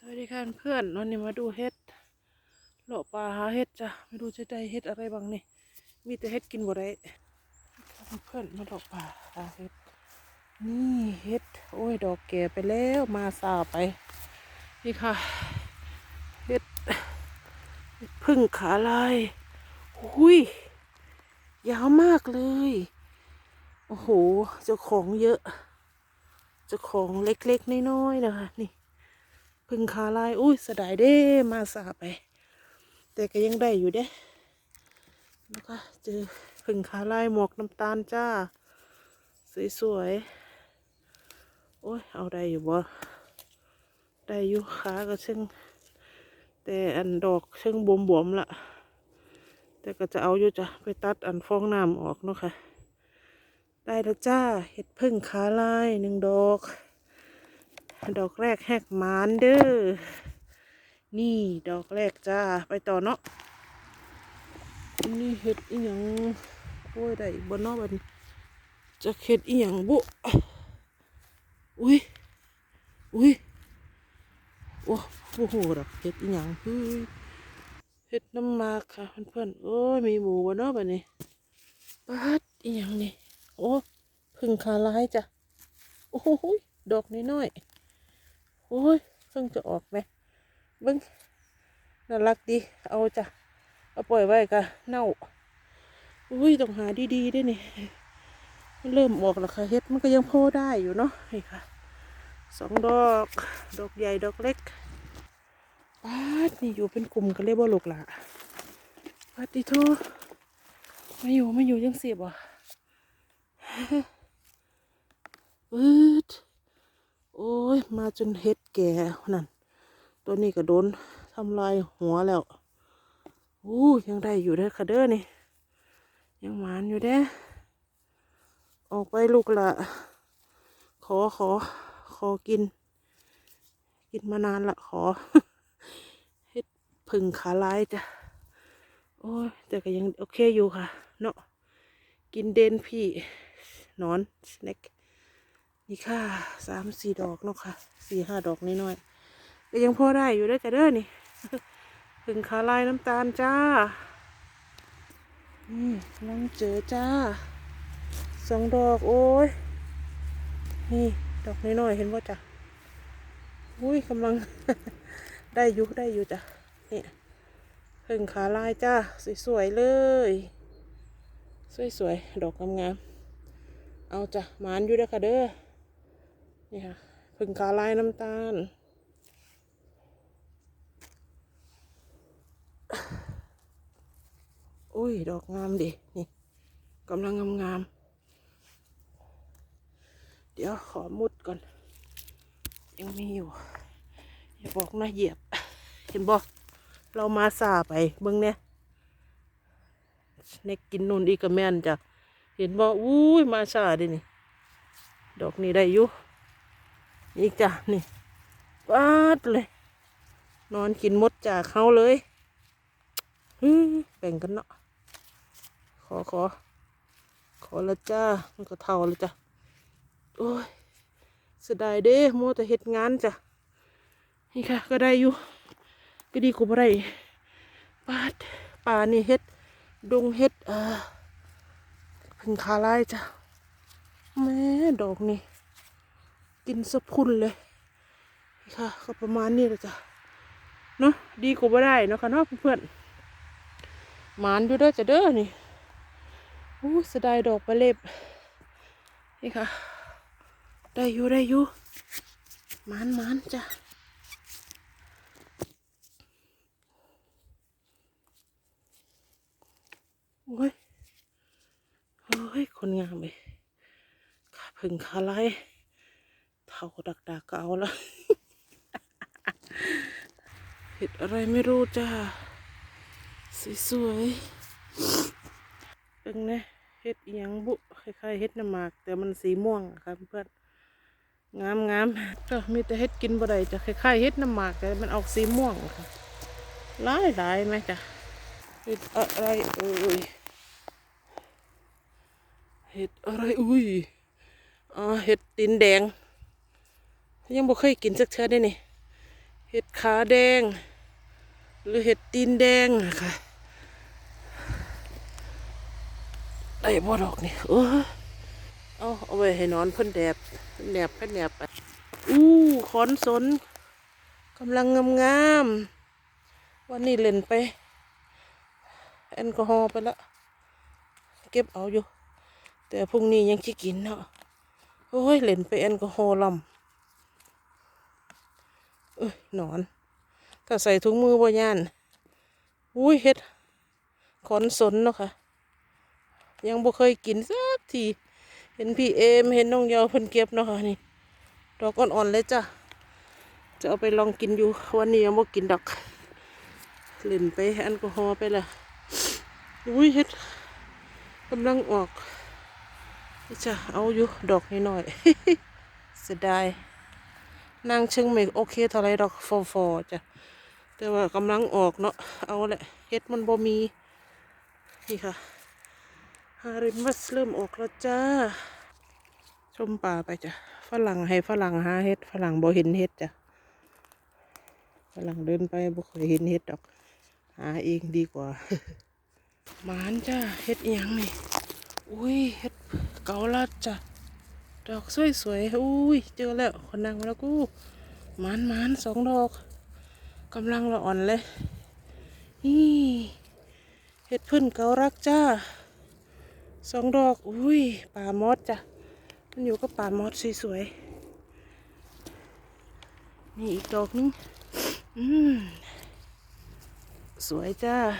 สวัสดีค่ะเพื่อนวันนี้มาดูเห็ดเลป่าหาเห็ดจ้ะไม่รู้จะได้เห็ดอะไรบ้างนี่มีแต่เห็ดกินบ่ได้เพื่อนมาเลาะป่าหาเห็ดนี่เห็ดโอ้ยดอกแก่ไปแล้วมาสาไป นี่ค่ะเห็ดเห็ดพึ่งขาลายหุยยาวมากเลย โอ้โหเจ้าของเยอะเจ้าของเล็กๆน้อยๆนะคะนี่ พึ่งขาลายอุ้ยสดายเด้มาสาไป แต่ก็ยังได้อยู่เด้แล้วก็เจอพึ่งขาลายหมวกน้ำตาลจ้า สวยๆโอ้ยเอาได้อยู่บ่ได้อยู่ขาก็เชิงแต่อันดอกเชิงบวมๆละแต่ก็จะเอาอยู่จ้ะไปตัดอันฟองน้ำออกเนาะค่ะได้แล้วจ้าเห็ดพึ่งขาลายหนึ่งดอก ดอกแรกแหกมานเด้อ นี่ดอกแรกจ้า ไปต่อเนาะนี่เห็ดอีหยังโอ้ยได้บนนอกบันจะเห็ดอีหยังบุอุ้ย อุ้ย โอ้โหดอกเห็ดอีหยังเฮ้ยเห็ดน้ำมากค่ะเพื่อนๆโอ้ยมีหมูบนนอกบัดนี้ปัดอีหยังนี่ โอ้พึ่งคาร้ายจ้ะ โอ้โหยดอกน้อยๆ โอ้ยเพิ่งจะออกไหมเบิ้งน่ารักดี เอาจ้ะ เอาปล่อยไว้กะเน่า อุ้ยต้องหาดีๆด้วยนี่ เริ่มออกแล้วค่ะเฮ็ดมันก็ยังโพอได้อยู่เนาะนี่ค่ะ สองดอก ดอกใหญ่ดอกเล็กป้าดนี่อยู่เป็นกลุ่มกันเลยบ่ลูกหละปาติโทไม่อยู่ไม่อยู่ยังเสียบอะปืด โอ้ย มาจนเฮ็ดแก่นั่น ตัวนี้ก็โดนทำลายหัวแล้วอู้ยังได้อยู่เด้อค่ะเด้อนี่ ยังหมานอยู่เด้อออกไปลูกละขอขอ ขอกิน กินมานานละขอเฮ็ดผึ่งขาลายจ้ะโอ้ยแต่ก็ยังโอเคอยู่ค่ะ เนาะกินเดนพี่นอนสแน็ค นี่ค่ะสามสี่ดอกเนาะค่ะสี่ห้าดอกน้อยๆก็ยังพอได้อยู่ได้อจ้ะเด้อนี่ถึงขาลายน้ำตาลจ้าอืมน้องเจอจ้าสองดอกโอ้ยนี่ดอกน้อยๆเห็นว่าจ้ะอุ้ยกำลัง ได้อยู่ได้อยู่จ้ะนี่ถึงขาลายจ้าสวยๆเลย สวยๆดอกงามๆเอาจ้ะหมานอยู่เด้อค่ะเด้อ นี่ค่ะผึ่งขาลายน้ำตาล โอ้ย ดอกงามดิ นี่กำลังงามงามๆ เดี๋ยวขอมุดก่อน ยังมีอยู่ อย่าบอกนะเหยียบ เห็นบอกเรามาสาไปเบิ้งเนี่ยเน็กกินนูนอีกกับแม่นจ้ะ เห็นบอกอุ้ย มาสาดินี่ ดอกนี้ได้อยู่ อีกจ้ะนี่ปาดเลย นอนกินมดจากเขาเลยฮึแบ่งกันเนาะขอขอ ขอละจ้ามันก็เท่าล้วจ้ะโอ้ยเสียดายเด้โมวแต่เฮ็ดงานจ้ะนี่ค่ะ ก็ได้อยู่ ก็ดีกว่าบ่ได้ปาดป่านี่เฮ็ดดงเฮ็ดเอ่อพึ่งคาไลายจ้ะแม่ดอกนี่ กินสะพุนเลยนี่ค่ะก็ประมาณนี้แหละจ้ะเนาะดีกว่าบ่ได้เนาะค่ะเนาะเพื่อนๆหมานอยู่เด้อจะเด้อนี่อู้สดายดอกปลาเล็บนี่ค่ะ ได้อยู่ได้อยู่หมานหมานจ้ะโอ้ยโอ้ยคนงามเลยขาพึ่งขาไล่ เท่าดักดักก็เอาละเห็ดอะไรไม่รู้จ้าสวยๆเป็นไงเห็ดยังบุคล้ายๆเห็ดน้ำหมากแต่มันสีม่วงครับเพื่อนงามงามก็มีแต่เห็ดกินบ่ได้จะคล้ายๆเห็ดน้ำหมากแต่มันออกสีม่วงค่ะหลายหลายไหมจ้ะเห็ดอะไรเอ่ยเห็ดอะไรอุ้ยอ่าเห็ดตีนแดง ยังบ่เคยกินสักเทื่อได้นี่เห็ดขาแดง หรือเห็ดตีนแดงนะคะได้บ่ดอกนี่เออเอาเอาไว้ให้นอนเพิ่นแดบเพิ่นแดบเพิ่นแดบไปอู้ขอนสนกำลังงามๆวันนี้เล่นไป แอลกอฮอล์ไปแล้วเก็บเอาอยู่ แต่พรุ่งนี้ยังชิกินเนาะโอ้ยเล่นไปแอลกอฮอล์ลำ เอ้ยหนอนถ้าใส่ถุงมือบ่ย่านอุ้ยเฮ็ดขอนสนเนาะค่ะ ยังบ่เคยกินสักทีเห็นพี่เอมเห็นน้องยาวเพิ่นเก็บเนาะค่ะนี่ดอกอ่อนๆเลยจ้ะจะเอาไปลองกินอยู่วันนี้ยังบ่กินดอกเล่นไปแอลกอฮอล์ไปละอุ้ยเฮ็ดกำลังออกจะเอาอยู่ดอกน้อยๆเสียดาย นางเชิงไม่โอเคเท่าไรดอกฟอฟอจ้ะแต่ว่ากำลังออกเนาะเอาแหละเฮ็ดมันบ่มีนี่ค่ะฮาริมัสเริ่มออกแล้วจ้า ชมป่าไปจ้ะฝรั่งให้ฝรั่งหาเฮ็ดฝรั่งบ่เห็นเฮ็ดจ้ะฝรั่งเดินไปบ่เคยเห็นเฮ็ดดอก หาเองดีกว่าหมานจ้าเฮ็ดอหยังนี่อุ้ยเฮ็ดเกาลัดจ้ะ ดอกสวยๆอุ้ยเจอแล้วคนนังแล้วกูมานมานสองดอกกำลังละอ่อนเลยนี่เห็ดพึ่นเการักจ้าสองดอกอุ้ยป่ามอดจ้ะมันอยู่กับป่ามอดสวยๆนี่อีกดอกนึงอืมสวยจ้า